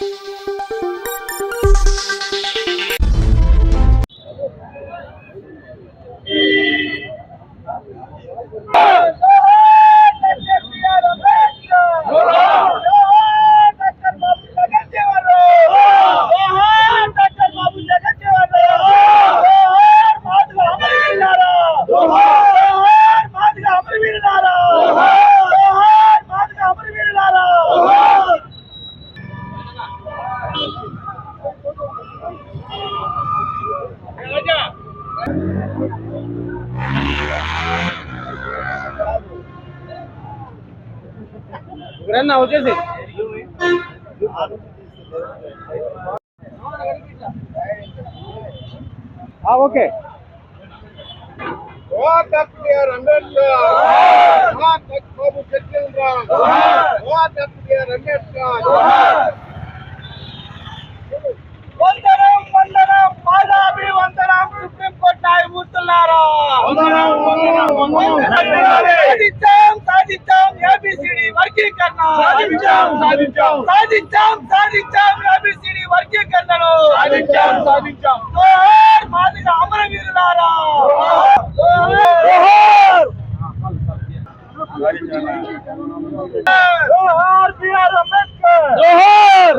Música ఎవరన్నా వచ్చేసి okay doctor B R Ambedkar doctor Babu Jagjivan Ram doctor Ambedkar వందనం. సాధించాం సాధించాం ఏబిసిడి వర్గీకరణ సాధించాం, సాధించాం. సాధించాం సాధించాం ఏబిసిడి వర్గీకరణను సాధించాం సాధించాం జోహార్ మాదిగ అమరవీరులారా జోహార్! జోహార్ బిఆర్ అంబేద్కర్ జోహార్!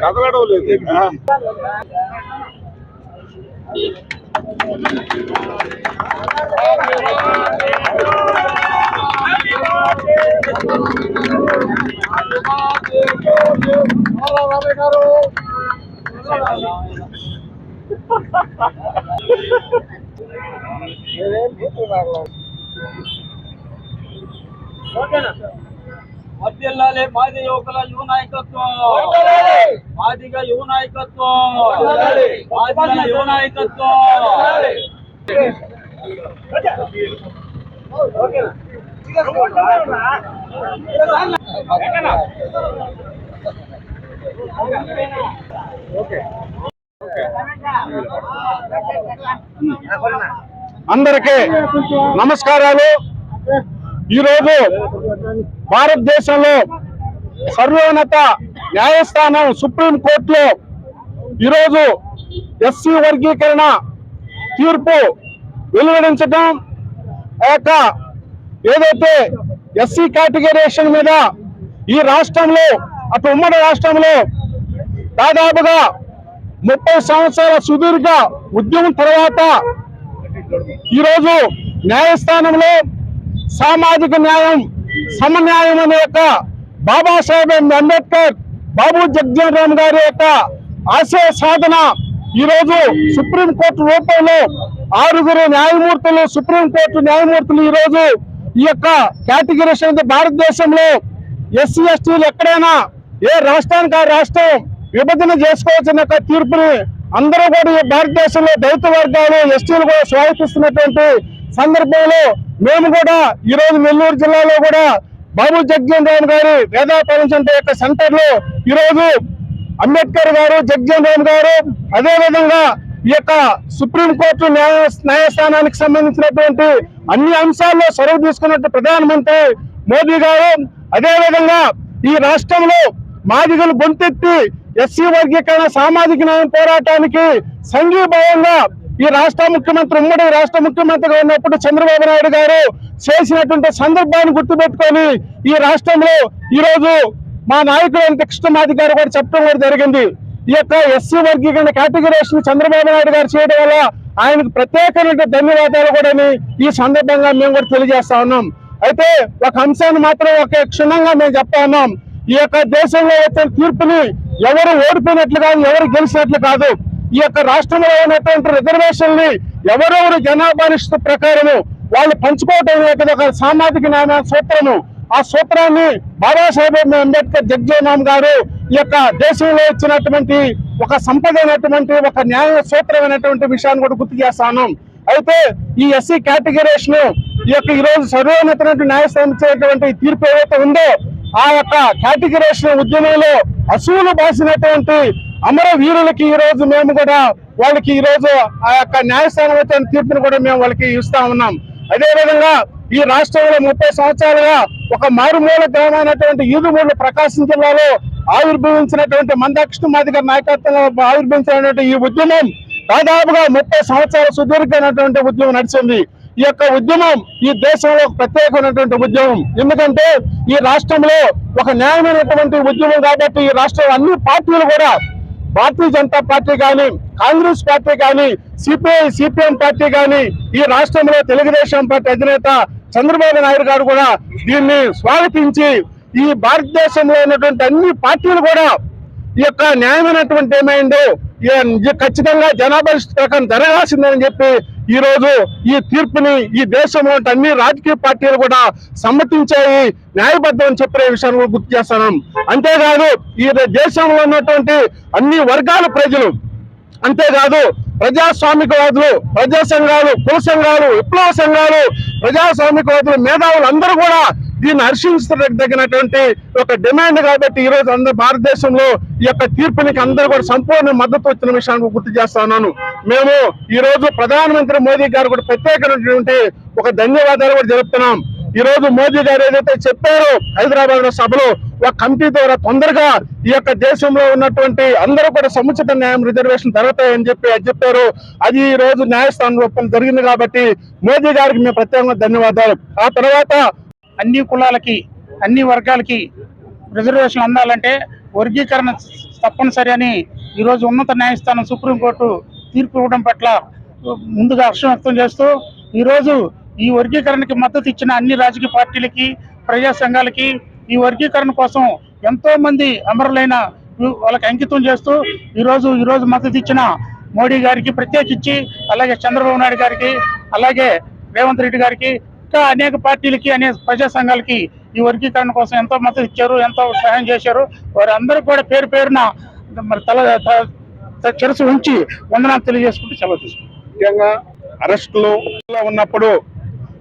కదలడం లేదు గిరి గారి నాయకత్వం వర్దిల్లాలి మాది యువకుల యువ నాయకత్వం మాదిగా యువ నాయకత్వం మాదిగల యువ నాయకత్వం అందరికీ నమస్కారాలు. ఈరోజు భారతదేశంలో సర్వోన్నత న్యాయస్థానం సుప్రీం కోర్టులో ఈరోజు ఎస్సీ వర్గీకరణ తీర్పు వెలువడించడం యొక్క ఏదైతే ఎస్సీ కేటగిరేషన్ మీద ఈ రాష్ట్రంలో అటు ఉమ్మడి రాష్ట్రంలో దాదాపుగా ముప్పై సంవత్సరాల సుదీర్ఘ ఉద్యమం తర్వాత ఈరోజు న్యాయస్థానంలో సామాజిక న్యాయం సమన్యాయం అనే యొక్క బాబాసాహెబ్ అంబేద్కర్ బాబు జగ్జీవన్ రామ్ గారి యొక్క ఆశయ సాధన ఈరోజు సుప్రీంకోర్టు రూపంలో ఆరుగురు న్యాయమూర్తులు సుప్రీంకోర్టు న్యాయమూర్తులు ఈరోజు ఈ యొక్క కేటగిరీషన్ భారతదేశంలో ఎస్సీ ఎస్టీలు ఎక్కడైనా ఏ రాష్ట్రానికి ఆ రాష్ట్రం విభజన చేసుకోవాల్సిన తీర్పుని అందరూ కూడా ఈ భారతదేశంలో దళిత వర్గాలు ఎస్టీలు కూడా స్వాగతిస్తున్నటువంటి సందర్భంలో మేము కూడా ఈ రోజు నెల్లూరు జిల్లాలో కూడా బాబు జగ్జీవన్ రామ్ గారి వేదా ప్రపంచం యొక్క సెంటర్లో ఈ రోజు అంబేద్కర్ గారు జగ్జీవన్ రామ్ గారు అదేవిధంగా ఈ యొక్క సుప్రీంకోర్టు న్యాయ న్యాయస్థానానికి సంబంధించినటువంటి అన్ని అంశాల్లో చొరవ తీసుకున్నట్టు ప్రధానమంత్రి మోదీ గారు అదేవిధంగా ఈ రాష్ట్రంలో మాదిగలు గొంతెత్తి ఎస్సీ వర్గీకరణ సామాజిక న్యాయం పోరాటానికి సంఘీభావంగా ఈ రాష్ట్ర ముఖ్యమంత్రి ఉమ్మడి రాష్ట్ర ముఖ్యమంత్రిగా ఉన్నప్పుడు చంద్రబాబు నాయుడు గారు చేసినటువంటి సందర్భాన్ని గుర్తుపెట్టుకొని ఈ రాష్ట్రంలో ఈ రోజు మా నాయకుడు అయిన కృష్ణమాది గారు కూడా చెప్పడం కూడా జరిగింది. ఈ యొక్క ఎస్సీ వర్గీకరణ కేటగిరేషన్ చంద్రబాబు నాయుడు గారు చేయడం వల్ల ఆయనకు ప్రత్యేకమైన ధన్యవాదాలు కూడా ఈ సందర్భంగా మేము కూడా తెలియజేస్తా ఉన్నాం. అయితే ఒక అంశాన్ని మాత్రం ఒక క్షుణ్ణంగా మేము చెప్తా ఉన్నాం. ఈ యొక్క దేశంలో వచ్చిన తీర్పుని ఎవరు ఓడిపోయినట్లు కాదు ఎవరు గెలిచినట్లు కాదు. ఈ యొక్క రాష్ట్రంలో ఉన్నటువంటి రిజర్వేషన్ని ఎవరెవరు జనాభానిష్ట ప్రకారము వాళ్ళు పంచుకోవటం అనేది ఒక సామాజిక న్యాయ సూత్రము. ఆ సూత్రాన్ని బాబాసాహెబ్ అంబేద్కర్ జగ్జయనామ్ గారు ఈ యొక్క దేశంలో ఇచ్చినటువంటి ఒక సంపద అయినటువంటి ఒక న్యాయ సూత్రమైనటువంటి విషయాన్ని కూడా గుర్తు చేస్తాను. అయితే ఈ ఎస్సీ కేటగిరేషన్ ఈ యొక్క ఈ రోజు సర్వోన్నతమైన న్యాయస్థానం ఇచ్చేటువంటి తీర్పు ఏదైతే ఉందో ఆ యొక్క కేటగిరేషన్ ఉద్యమంలో అసూలు బాసినటువంటి అమర వీరులకి ఈ రోజు మేము కూడా వాళ్ళకి ఈ రోజు ఆ యొక్క న్యాయస్థానం వచ్చిన తీర్పును కూడా మేము వాళ్ళకి ఇస్తా ఉన్నాం. అదేవిధంగా ఈ రాష్ట్రంలో ముప్పై సంవత్సరాలుగా ఒక మారుమూల గ్రామైనటువంటి ఈదుమూడు ప్రకాశం జిల్లాలో ఆవిర్భవించినటువంటి మందాకృష్ణ మాదిగారి నాయకత్వంలో ఆవిర్భవించినటువంటి ఈ ఉద్యమం దాదాపుగా ముప్పై సంవత్సరాల సుదీర్ఘమైనటువంటి ఉద్యమం నడిచింది. ఈ యొక్క ఉద్యమం ఈ దేశంలో ప్రత్యేకమైనటువంటి ఉద్యమం. ఎందుకంటే ఈ రాష్ట్రంలో ఒక న్యాయమైనటువంటి ఉద్యమం కాబట్టి ఈ రాష్ట్రంలో అన్ని పార్టీలు కూడా భారతీయ జనతా పార్టీ కానీ కాంగ్రెస్ పార్టీ కానీ సిపిఐ సిపిఎం పార్టీ కానీ ఈ రాష్ట్రంలో తెలుగుదేశం పార్టీ అధినేత చంద్రబాబు నాయుడు గారు కూడా దీన్ని స్వాగతించి ఈ భారతదేశంలో ఉన్నటువంటి అన్ని పార్టీలు కూడా ఈ యొక్క న్యాయమైనటువంటి ఏమైందో ఖచ్చితంగా జనాభా లిస్టు ప్రకారం జరగాల్సిందని చెప్పి ఈ రోజు ఈ తీర్పుని ఈ దేశంలో అన్ని రాజకీయ పార్టీలు కూడా సమ్మతించాయి న్యాయబద్ధం అని చెప్పిన విషయాన్ని గుర్తు చేస్తున్నాం అంతేకాదు ఈ దేశంలో ఉన్నటువంటి అన్ని వర్గాల ప్రజలు అంతేకాదు ప్రజాస్వామికవాదులు ప్రజా సంఘాలు కుల సంఘాలు విప్లవ సంఘాలు ప్రజాస్వామికవాదులు మేధావులు అందరూ కూడా దీన్ని హర్షించదగినటువంటి ఒక డిమాండ్ కాబట్టి ఈ రోజు అందరు భారతదేశంలో ఈ యొక్క తీర్పునికి అందరూ కూడా సంపూర్ణ మద్దతు వచ్చిన విషయాన్ని గుర్తు చేస్తా ఉన్నాను. మేము ఈ రోజు ప్రధానమంత్రి మోదీ గారు కూడా ప్రత్యేకమైనటువంటి ఒక ధన్యవాదాలు కూడా జరుపుతున్నాం. ఈ రోజు మోదీ గారు ఏదైతే చెప్పారో హైదరాబాద్లో సభలో ఒక కమిటీ ద్వారా తొందరగా ఈ యొక్క దేశంలో ఉన్నటువంటి అందరూ కూడా సముచిత న్యాయం రిజర్వేషన్ జరుగుతాయని చెప్పి అది చెప్పారు. అది ఈ రోజు న్యాయస్థానం ఒప్పందం జరిగింది కాబట్టి మోదీ గారికి మేము ప్రత్యేకంగా ధన్యవాదాలు. ఆ తర్వాత అన్ని కులాలకి అన్ని వర్గాలకి రిజర్వేషన్ అందాలంటే వర్గీకరణ తప్పనిసరి అని ఈరోజు ఉన్నత న్యాయస్థానం సుప్రీంకోర్టు తీర్పు ఇవ్వడం పట్ల ముందుగా హర్షం వ్యక్తం చేస్తూ ఈరోజు ఈ వర్గీకరణకి మద్దతు ఇచ్చిన అన్ని రాజకీయ పార్టీలకి ప్రజా సంఘాలకి ఈ వర్గీకరణ కోసం ఎంతోమంది అమరులైన వాళ్ళకి అంకితం చేస్తూ ఈరోజు ఈరోజు మద్దతు ఇచ్చిన మోడీ గారికి ప్రత్యేకించి అలాగే చంద్రబాబు నాయుడు గారికి అలాగే రేవంత్ రెడ్డి గారికి ఇంకా అనేక పార్టీలకి అనేక ప్రజా సంఘాలకి ఈ వర్గీకరణ కోసం ఎంతో మద్దతు ఇచ్చారు ఎంతో సహాయం చేశారు. వారందరూ కూడా పేరు పేరున మరి తల త- ఉంచి వందనాలు తెలియజేసుకుంటూ సెలవు తీసుకుంటాం ముఖ్యంగా అరెస్టులు ఉన్నప్పుడు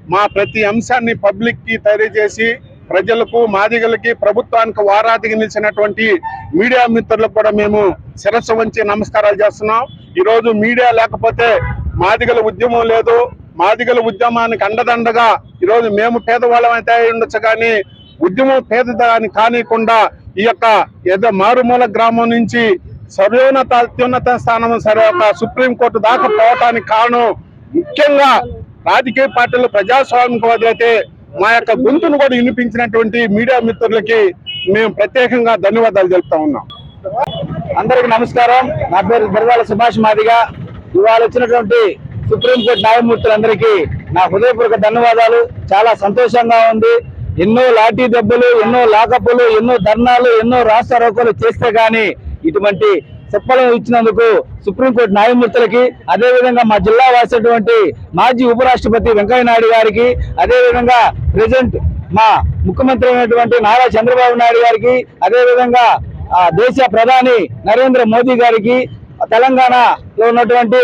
మా ప్రతి అంశాన్ని పబ్లిక్కి తెలియజేసి ప్రజలకు మాదిగలకి ప్రభుత్వానికి వారాదిగా నిలిచినటువంటి మీడియా మిత్రులకు కూడా మేము శిరస్సు వంచి నమస్కారాలు చేస్తున్నాం. ఈరోజు మీడియా లేకపోతే మాదిగల ఉద్యమం లేదు. మాదిగల ఉద్యమానికి అండదండగా ఈరోజు మేము పేదవాళ్ళం అయితే ఉండొచ్చు కానీ ఉద్యమం పేదదాన్ని కానికుండా ఈ యొక్క ఏదో మారుమూల గ్రామం నుంచి సర్వోన్నత అత్యున్నత స్థానం సరే ఒక సుప్రీంకోర్టు దాకా పోవటానికి కారణం ముఖ్యంగా రాజకీయ పార్టీలు ప్రజాస్వామికవాదులు అయితే మా యొక్క గొంతును కూడా వినిపించినటువంటి మీడియా మిత్రులకి మేము ప్రత్యేకంగా ధన్యవాదాలు తెలుపుతా ఉన్నాం. అందరికి నమస్కారం. నా పేరు బెరగాల సుభాష్ మాదిగా. ఇవాళ వచ్చినటువంటి సుప్రీంకోర్టు న్యాయమూర్తులందరికీ నా హృదయపూర్వక ధన్యవాదాలు. చాలా సంతోషంగా ఉంది. ఎన్నో లాఠీ దెబ్బలు ఎన్నో లాకప్పులు ఎన్నో ధర్నాలు ఎన్నో రాష్ట్ర రోకలు చేస్తే కానీ ఇటువంటి చెప్పలం ఇచ్చినందుకు సుప్రీంకోర్టు న్యాయమూర్తులకి అదేవిధంగా మా జిల్లా వాసినటువంటి మాజీ ఉపరాష్ట్రపతి వెంకయ్య నాయుడు గారికి అదేవిధంగా ప్రజెంట్ మా ముఖ్యమంత్రి అయినటువంటి నారా చంద్రబాబు నాయుడు గారికి అదే విధంగా ఆ దేశ ప్రధాని నరేంద్ర మోదీ గారికి తెలంగాణలో ఉన్నటువంటి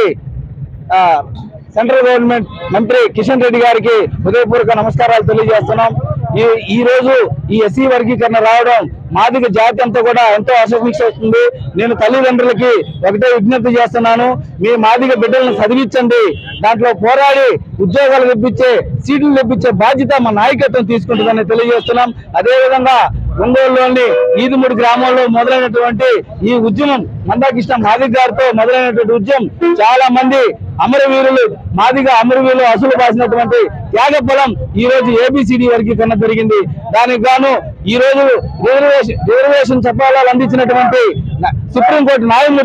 సెంట్రల్ గవర్నమెంట్ మంత్రి కిషన్ రెడ్డి గారికి హృదయపూర్వక నమస్కారాలు తెలియజేస్తున్నాం. ఈ ఈ రోజు ఈ ఎస్సీ వర్గీకరణ రావడం మాదిగ జాతి అంతా కూడా ఎంతో అసహిస్తుంది నేను తల్లిదండ్రులకి ఒకటే విజ్ఞప్తి చేస్తున్నాను. మీ మాదిగ బిడ్డలను చదివించండి. దాంట్లో పోరాడి ఉద్యోగాలు తెప్పించే సీట్లు తెప్పించే బాధ్యత మా నాయకత్వం తీసుకుంటుందని తెలియజేస్తున్నాం. అదేవిధంగా ఒంగోలులోని ఈదుమూడి గ్రామంలో మొదలైనటువంటి ఈ ఉద్యమం మందాకృష్ణ మాదిక్ గారితో మొదలైనటువంటి ఉద్యమం చాలా మంది అమరవీరులు మాదిగా అమరవీరులు అసలు బాసినటువంటి త్యాగ బలం ఈ రోజు ఏబిసిడి వర్గీకరణ జరిగింది. దానికి గాను ఈ రోజు రిజర్వేషన్ రిజర్వేషన్ చెప్పాలని అందించినటువంటి సుప్రీంకోర్టు న్యాయమూర్తి